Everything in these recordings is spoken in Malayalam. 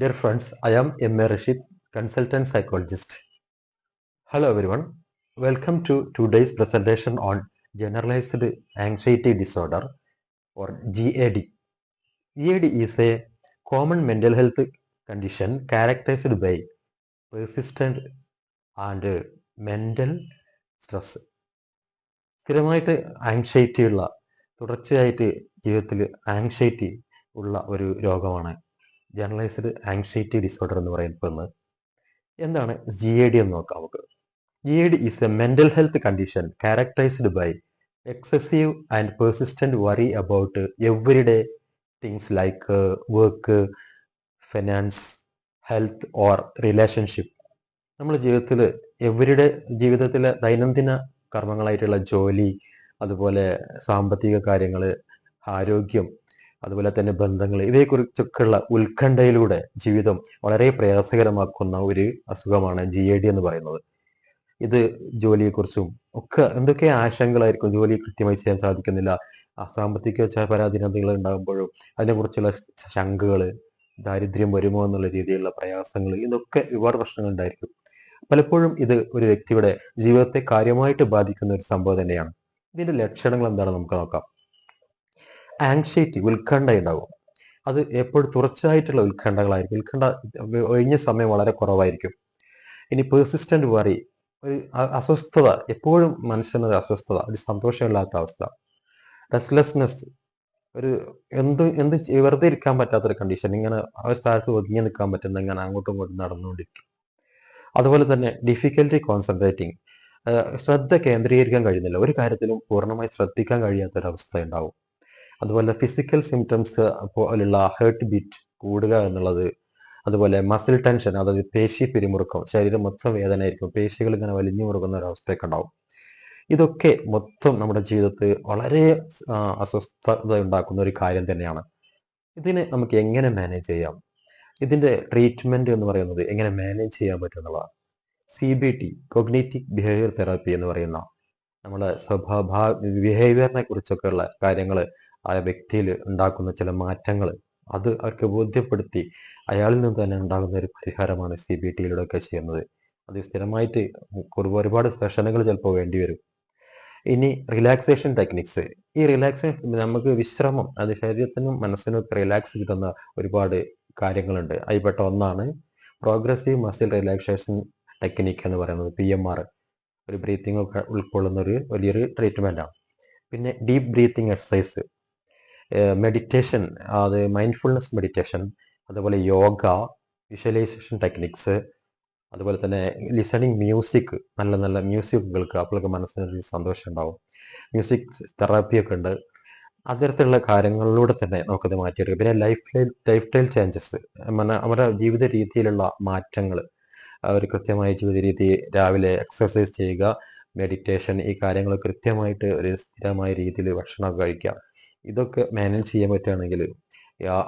Dear friends, I am M.A. Rashid, consultant psychologist. Hello everyone, welcome to today's presentation on generalized anxiety disorder or GAD. GAD is a common mental health condition characterized by persistent and mental stress. സ്ഥിരമായിട്ട് ആങ്ഷൈറ്റി ഉള്ള തുടർച്ചയായിട്ട് ജീവിതത്തിൽ ആങ്ഷൈറ്റി ഉള്ള ജനറലൈസ്ഡ് ആങ്ഷൈറ്റി ഡിസോർഡർ എന്ന് പറയുന്നത് എന്താണ്? ജി എ ഡി എന്ന് നോക്കാം നമുക്ക്. G A D is a mental health condition characterised by excessive and persistent worry about everyday things like work finance health or relationship നമ്മുടെ ജീവിതത്തിൽ എവരിയുടെ ജീവിതത്തിലെ ദൈനംദിന കർമ്മങ്ങളായിട്ടുള്ള ജോലി അതുപോലെ സാമ്പത്തിക കാര്യങ്ങൾ ആരോഗ്യം അതുപോലെ തന്നെ ബന്ധങ്ങൾ ഇവയെക്കുറിച്ചൊക്കെയുള്ള ഉത്കണ്ഠയിലൂടെ ജീവിതം വളരെ പ്രയാസകരമാക്കുന്ന ഒരു അസുഖമാണ് ജി എ ഡി എന്ന് പറയുന്നത്. ഇത് ജോലിയെക്കുറിച്ചും ഒക്കെ എന്തൊക്കെ ആശങ്കകളായിരിക്കും ജോലി കൃത്യമായി ചെയ്യാൻ സാധിക്കുന്നില്ല? അസാമ്പത്തിക പരാധീനതകൾ ഉണ്ടാകുമ്പോഴും അതിനെക്കുറിച്ചുള്ള ശങ്കകൾ ദാരിദ്ര്യം വരുമോ എന്നുള്ള രീതിയിലുള്ള പ്രയാസങ്ങൾ ഇതൊക്കെ ഒരുപാട് പ്രശ്നങ്ങൾ ഉണ്ടായിരിക്കും. പലപ്പോഴും ഇത് ഒരു വ്യക്തിയുടെ ജീവിതത്തെ കാര്യമായിട്ട് ബാധിക്കുന്ന ഒരു സംഭവം തന്നെയാണ്. ഇതിന്റെ ലക്ഷണങ്ങൾ എന്താണെന്ന് നമുക്ക് നോക്കാം. ആങ്ഷൈറ്റി ഉത്കണ്ഠ ഉണ്ടാകും അത് എപ്പോഴും തുടർച്ചയായിട്ടുള്ള ഉത്കണ്ഠകളായിരിക്കും. ഉത്കണ്ഠ ഒഴിഞ്ഞ സമയം വളരെ കുറവായിരിക്കും. ഇനി പേഴ്സിസ്റ്റന്റ് വറി ഒരു അസ്വസ്ഥത എപ്പോഴും മനുഷ്യന് അസ്വസ്ഥത ഒരു സന്തോഷമില്ലാത്ത അവസ്ഥ. റെസ്ലെസ്നെസ് ഒരു എന്ത് എന്ത് വെറുതെ ഇരിക്കാൻ പറ്റാത്തൊരു കണ്ടീഷൻ ഇങ്ങനെ ആ സ്ഥലത്ത് ഒതുങ്ങി നിൽക്കാൻ പറ്റുന്ന ഇങ്ങനെ അങ്ങോട്ടും ഇങ്ങോട്ടും നടന്നുകൊണ്ടിരിക്കും. അതുപോലെ തന്നെ ഡിഫിക്കൽറ്റി കോൺസെൻട്രേറ്റിംഗ് ശ്രദ്ധ കേന്ദ്രീകരിക്കാൻ കഴിയുന്നില്ല. ഒരു കാര്യത്തിലും പൂർണമായി ശ്രദ്ധിക്കാൻ കഴിയാത്തൊരവസ്ഥ ഉണ്ടാവും. അതുപോലെ ഫിസിക്കൽ സിംറ്റംസ് പോലുള്ള ഹേർട്ട് ബീറ്റ് കൂടുക എന്നുള്ളത് അതുപോലെ മസിൽ ടെൻഷൻ അതായത് പേശി പിരിമുറുക്കം ശരീരം മൊത്തം വേദനയായിരിക്കും പേശികൾ ഇങ്ങനെ വലിഞ്ഞു മുറുകുന്ന ഒരു അവസ്ഥയൊക്കെ ഉണ്ടാവും. ഇതൊക്കെ മൊത്തം നമ്മുടെ ജീവിതത്തിൽ വളരെ അസ്വസ്ഥത ഉണ്ടാക്കുന്ന ഒരു കാര്യം തന്നെയാണ്. ഇതിനെ നമുക്ക് എങ്ങനെ മാനേജ് ചെയ്യാം? ഇതിന്റെ ട്രീറ്റ്മെന്റ് എന്ന് പറയുന്നത് എങ്ങനെ മാനേജ് ചെയ്യാൻ പറ്റും എന്നുള്ളതാണ്. C B T cognitive behaviour therapy എന്ന് പറയുന്ന നമ്മുടെ സ്വഭാവ ബിഹേവിയറിനെ കുറിച്ചൊക്കെ ഉള്ള കാര്യങ്ങൾ ആ വ്യക്തിയിൽ ഉണ്ടാക്കുന്ന ചില മാറ്റങ്ങൾ അത് അവർക്ക് ബോധ്യപ്പെടുത്തി അയാളിൽ നിന്ന് തന്നെ ഉണ്ടാകുന്ന ഒരു പരിഹാരമാണ് സി ബി ടിയിലൂടെ ഒക്കെ ചെയ്യുന്നത്. അത് സ്ഥിരമായിട്ട് ഒരുപാട് സെഷനുകൾ ചിലപ്പോൾ വേണ്ടി വരും. ഇനി റിലാക്സേഷൻ ടെക്നിക്സ് ഈ റിലാക്സേഷൻ നമുക്ക് വിശ്രമം അത് ശരീരത്തിനും മനസ്സിനും ഒക്കെ റിലാക്സ് കിട്ടുന്ന ഒരുപാട് കാര്യങ്ങളുണ്ട്. അതിൽപ്പെട്ട ഒന്നാണ് പ്രോഗ്രസീവ് മസിൽ റിലാക്സേഷൻ ടെക്നിക്ക് എന്ന് പറയുന്നത് പി എം ആർ ഒരു ബ്രീത്തിങ് ഒക്കെ ഉൾക്കൊള്ളുന്ന ഒരു വലിയൊരു ട്രീറ്റ്മെന്റ് ആണ്. പിന്നെ ഡീപ്പ് ബ്രീത്തിങ് എക്സസൈസ് മെഡിറ്റേഷൻ അത് മൈൻഡ്ഫുൾനെസ് മെഡിറ്റേഷൻ അതുപോലെ യോഗ വിഷ്വലൈസേഷൻ ടെക്നിക്സ് അതുപോലെ തന്നെ ലിസണിങ് മ്യൂസിക് നല്ല നല്ല മ്യൂസിക് കേൾക്കുക അപ്പോഴൊക്കെ മനസ്സിനൊരു സന്തോഷം ഉണ്ടാവും. മ്യൂസിക് തെറാപ്പിയൊക്കെ ഉണ്ട്. അത്തരത്തിലുള്ള കാര്യങ്ങളിലൂടെ തന്നെ നമുക്കത് മാറ്റിയെടുക്കാം. പിന്നെ ലൈഫ് ലൈഫ് സ്റ്റൈൽ ചേഞ്ചസ് നമ്മുടെ ജീവിത രീതിയിലുള്ള മാറ്റങ്ങൾ ഒരു കൃത്യമായ ജീവിത രീതി രാവിലെ എക്സസൈസ് ചെയ്യുക മെഡിറ്റേഷൻ ഈ കാര്യങ്ങൾ കൃത്യമായിട്ട് ഒരു സ്ഥിരമായ രീതിയിൽ ഭക്ഷണം കഴിക്കുക. ഇതൊക്കെ മാനേജ് ചെയ്യാൻ പറ്റുകയാണെങ്കിൽ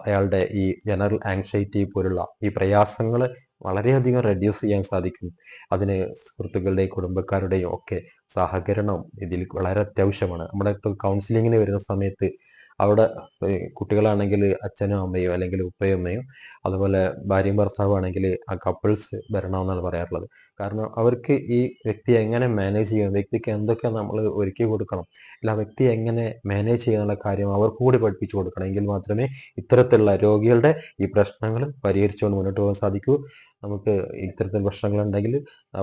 അയാളുടെ ഈ ജനറൽ ആങ്സൈറ്റി പോലുള്ള ഈ പ്രയാസങ്ങൾ വളരെയധികം റെഡ്യൂസ് ചെയ്യാൻ സാധിക്കും. അതിന് സുഹൃത്തുക്കളുടെയും കുടുംബക്കാരുടെയും ഒക്കെ സഹകരണം ഇതിൽ വളരെ അത്യാവശ്യമാണ്. നമ്മുടെ കൗൺസിലിങ്ങിന് വരുന്ന സമയത്ത് അവിടെ കുട്ടികളാണെങ്കിൽ അച്ഛനും അമ്മയും അല്ലെങ്കിൽ ഉപ്പയും അമ്മയും അതുപോലെ ഭാര്യയും ഭർത്താവും ആണെങ്കിൽ ആ കപ്പിൾസ് വരണമെന്നാണ് പറയാറുള്ളത്. കാരണം അവർക്ക് ഈ വ്യക്തി എങ്ങനെ മാനേജ് ചെയ്യണം വ്യക്തിക്ക് എന്തൊക്കെ നമ്മൾ ഒരുക്കി കൊടുക്കണം അല്ല ആ വ്യക്തിയെ എങ്ങനെ മാനേജ് ചെയ്യാനുള്ള കാര്യം അവർക്ക് കൂടി പഠിപ്പിച്ചു കൊടുക്കണം. എങ്കിൽ മാത്രമേ ഇത്തരത്തിലുള്ള രോഗികളുടെ ഈ പ്രശ്നങ്ങൾ പരിഹരിച്ചുകൊണ്ട് മുന്നോട്ട് പോകാൻ സാധിക്കൂ. നമുക്ക് ഇത്തരത്തിൽ പ്രശ്നങ്ങൾ ഉണ്ടെങ്കിൽ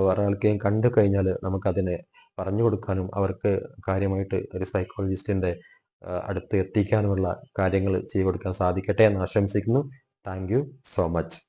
ഒരാൾക്കെയും കണ്ടു കഴിഞ്ഞാൽ നമുക്കതിനെ പറഞ്ഞു കൊടുക്കാനും അവർക്ക് കാര്യമായിട്ട് ഒരു സൈക്കോളജിസ്റ്റിന്റെ അടുത്ത് എത്തിക്കാനുമുള്ള കാര്യങ്ങൾ ചെയ്തു കൊടുക്കാൻ സാധിക്കട്ടെ എന്ന് ആശംസിക്കുന്നു. Thank so much.